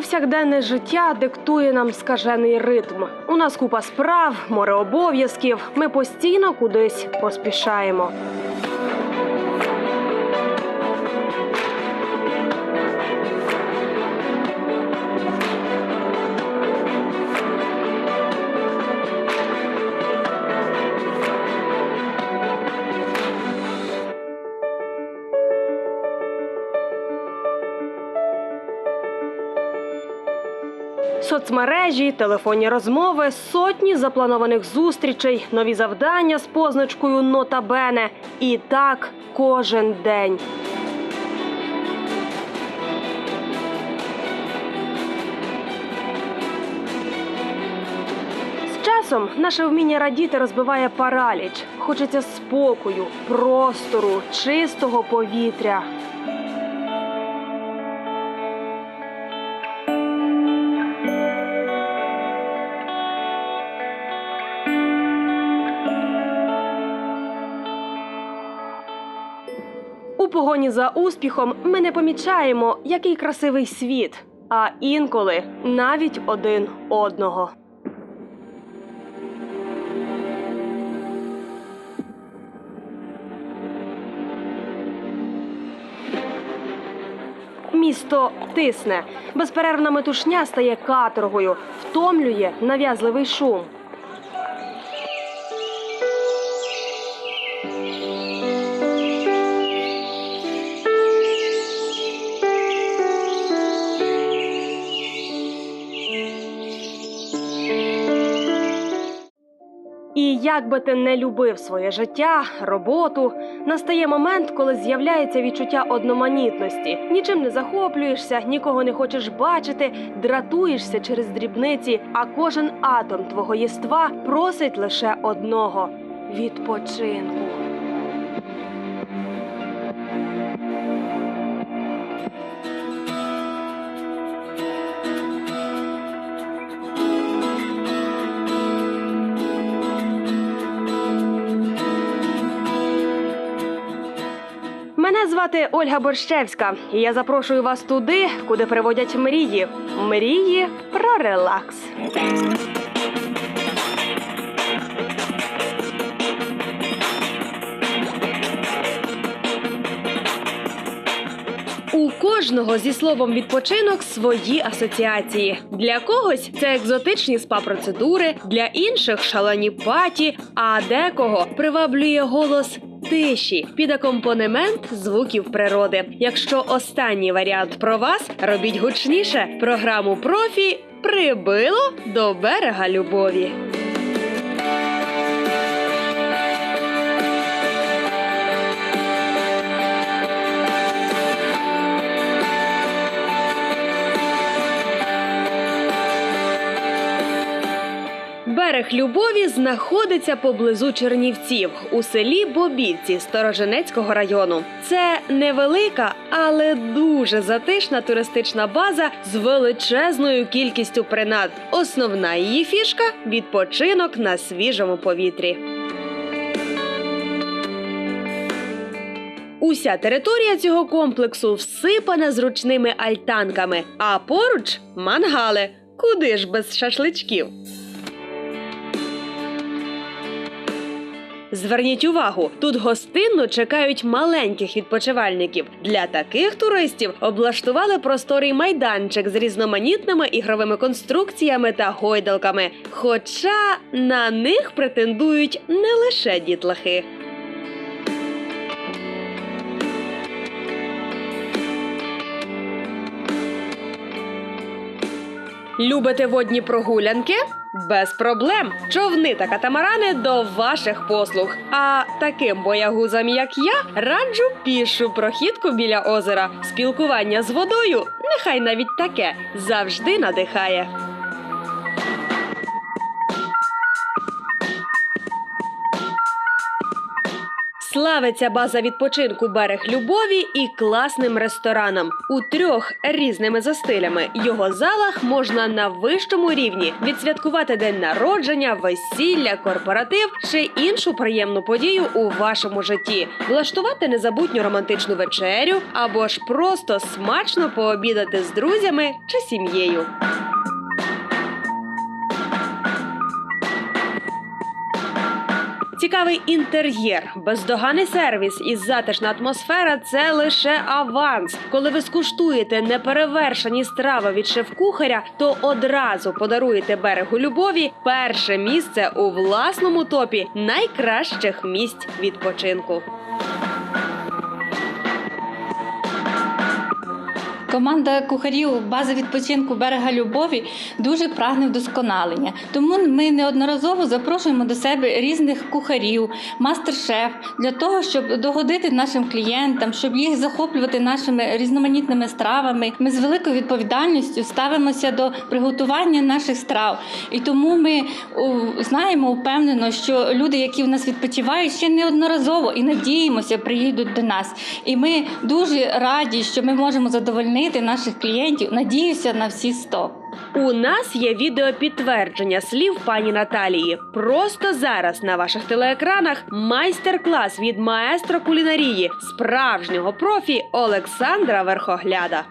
Повсякденне життя диктує нам скажений ритм. У нас купа справ, море обов'язків. Ми постійно кудись поспішаємо. Соцмережі, телефонні розмови, сотні запланованих зустрічей, нові завдання з позначкою Нота Бене. І так кожен день. Часом наше вміння радіти розбиває параліч. Хочеться спокою, простору, чистого повітря. Погоні за успіхом ми не помічаємо, який красивий світ, а інколи навіть один одного. Місто тисне. Безперервна метушня стає каторгою, втомлює нав'язливий шум. Як би ти не любив своє життя, роботу, настає момент, коли з'являється відчуття одноманітності. Нічим не захоплюєшся, нікого не хочеш бачити, дратуєшся через дрібниці, а кожен атом твого єства просить лише одного відпочинку. Мене звати Ольга Борщевська, і я запрошую вас туди, куди приводять мрії. Мрії про релакс. У кожного зі словом відпочинок свої асоціації. Для когось це екзотичні спа-процедури, для інших шалені паті, а декого приваблює голос тиші під акомпанемент звуків природи. Якщо останній варіант про вас, робіть гучніше. Програму профі прибило до берега любові. Берег любові знаходиться поблизу Чернівців у селі Бобільці Стороженецького району. Це невелика, але дуже затишна туристична база з величезною кількістю принад. Основна її фішка відпочинок на свіжому повітрі. Уся територія цього комплексу всипана зручними альтанками, а поруч мангали. Куди ж без шашличків? Зверніть увагу, тут гостинно чекають маленьких відпочивальників. Для таких туристів облаштували просторий майданчик з різноманітними ігровими конструкціями та гойдалками. Хоча на них претендують не лише дітлахи. Любите водні прогулянки? Без проблем. Човни та катамарани до ваших послуг. А таким боягузам, як я, раджу пішу прохідку біля озера. Спілкування з водою, нехай навіть таке, завжди надихає. Славиться база відпочинку берег любові і класним рестораном. У трьох різними за стилями його залах можна на вищому рівні відсвяткувати день народження, весілля, корпоратив чи іншу приємну подію у вашому житті, влаштувати незабутню романтичну вечерю або ж просто смачно пообідати з друзями чи сім'єю. Цікавий інтер'єр, бездоганний сервіс і затишна атмосфера це лише аванс. Коли ви скуштуєте неперевершені страви від шеф-кухаря, то одразу подаруєте берегу любові перше місце у власному топі найкращих місць відпочинку. Команда кухарів бази відпочинку берега любові дуже прагне вдосконалення. Тому ми неодноразово запрошуємо до себе різних кухарів, мастер-шеф для того, щоб догодити нашим клієнтам, щоб їх захоплювати нашими різноманітними стравами. Ми з великою відповідальністю ставимося до приготування наших страв. І тому ми знаємо впевнено, що люди, які в нас відпочивають, ще неодноразово і надіємося, приїдуть до нас. І ми дуже раді, що ми можемо задовольнити наших клієнтів. Надіюся на всі 100. У нас є відео підтвердження слів пані Наталії. Просто зараз на ваших телеекранах майстер-клас від маестро кулінарії, справжнього профі Олександра Верхогляда.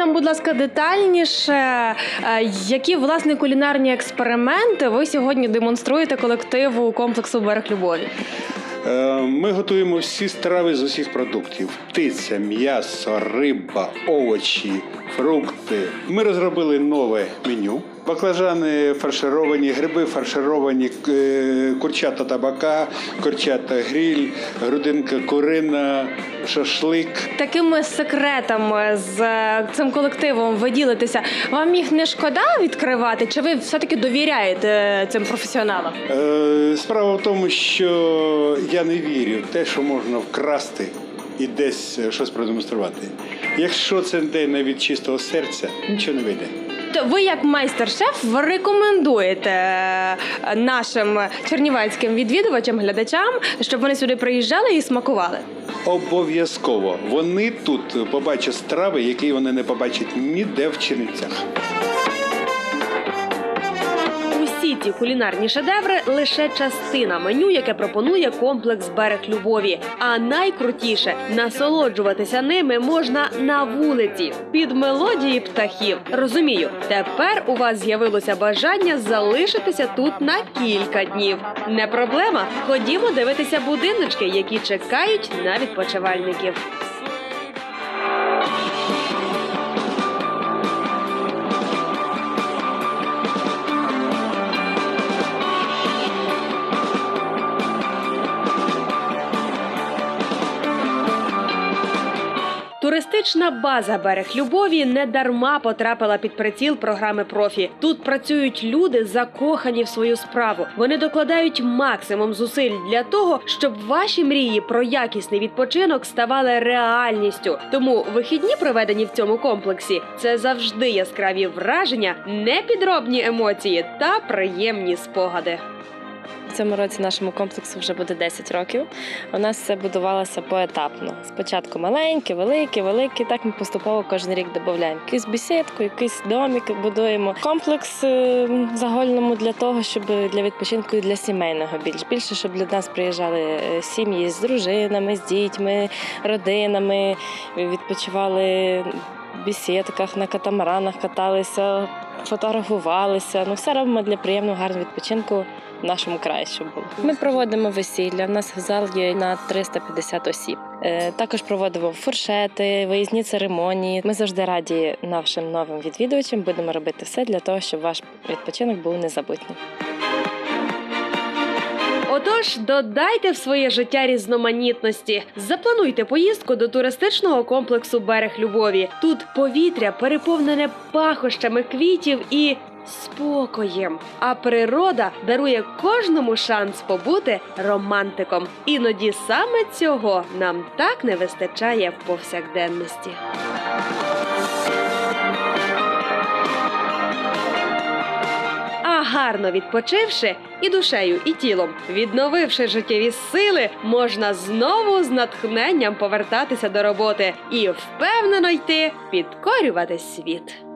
Нам, будь ласка, детальніше, е, які власне кулінарні експерименти ви сьогодні демонструєте колективу комплексу Берег Любові? Е, Ми готуємо всі страви з усіх продуктів: птиця, м'ясо, риба, овочі, фрукти. Ми розробили нове меню. Баклажани фаршировані, гриби фаршировані, е, курчата табака, курчата гриль, грудинка курина, шашлик. Такими секретами з е, цим колективом ви ділитеся. Вам їх не шкода відкривати? Чи ви все-таки довіряєте е, цим професіоналам? Е, Справа в тому, що я не вірю в те, що можна вкрасти і десь е, щось продемонструвати. Якщо це йде не від чистого серця, нічого не вийде. То ви, як майстер-шеф, рекомендуєте е, нашим чернівецьким відвідувачам, глядачам, щоб вони сюди приїжджали і смакували? Обов'язково вони тут побачать страви, які вони не побачать ніде в Чернівцях. Ці кулінарні шедеври лише частина меню, яке пропонує комплекс берег любові. А найкрутіше насолоджуватися ними можна на вулиці під мелодії птахів. Розумію, тепер у вас з'явилося бажання залишитися тут на кілька днів. Не проблема. Ходімо дивитися будиночки, які чекають на відпочивальників. Туристична база Берег Любові не дарма потрапила під приціл програми профі. Тут працюють люди, закохані в свою справу. Вони докладають максимум зусиль для того, щоб ваші мрії про якісний відпочинок ставали реальністю. Тому вихідні, проведені в цьому комплексі, це завжди яскраві враження, непідробні емоції та приємні спогади. Цьому році нашому комплексу вже буде 10 років. У нас все будувалося поетапно. Спочатку маленьке, велике, велике. Так ми поступово кожен рік додаємо. Якусь бесідку, якийсь домик будуємо. Комплекс е, загальному для того, щоб для відпочинку і для сімейного більш більше, щоб для нас приїжджали е, сім'ї з дружинами, з дітьми, родинами, відпочивали. В бесідках, на катамаранах каталися, фотографувалися. Ну, все робимо для приємного, гарного відпочинку в нашому краї, щоб було. Ми проводимо весілля. У нас зал є на 350 осіб. Е, Також проводимо фуршети, виїзні церемонії. Ми завжди раді нашим новим відвідувачам. Будемо робити все для того, щоб ваш відпочинок був незабутнім. Отож, додайте в своє життя різноманітності. Заплануйте поїздку до туристичного комплексу Берег Любові. Тут повітря переповнене пахощами квітів і спокоєм. А природа дарує кожному шанс побути романтиком. Іноді саме цього нам так не вистачає в повсякденності. Гарно відпочивши і душею, і тілом, відновивши життєві сили, можна знову з натхненням повертатися до роботи і впевнено йти підкорювати світ.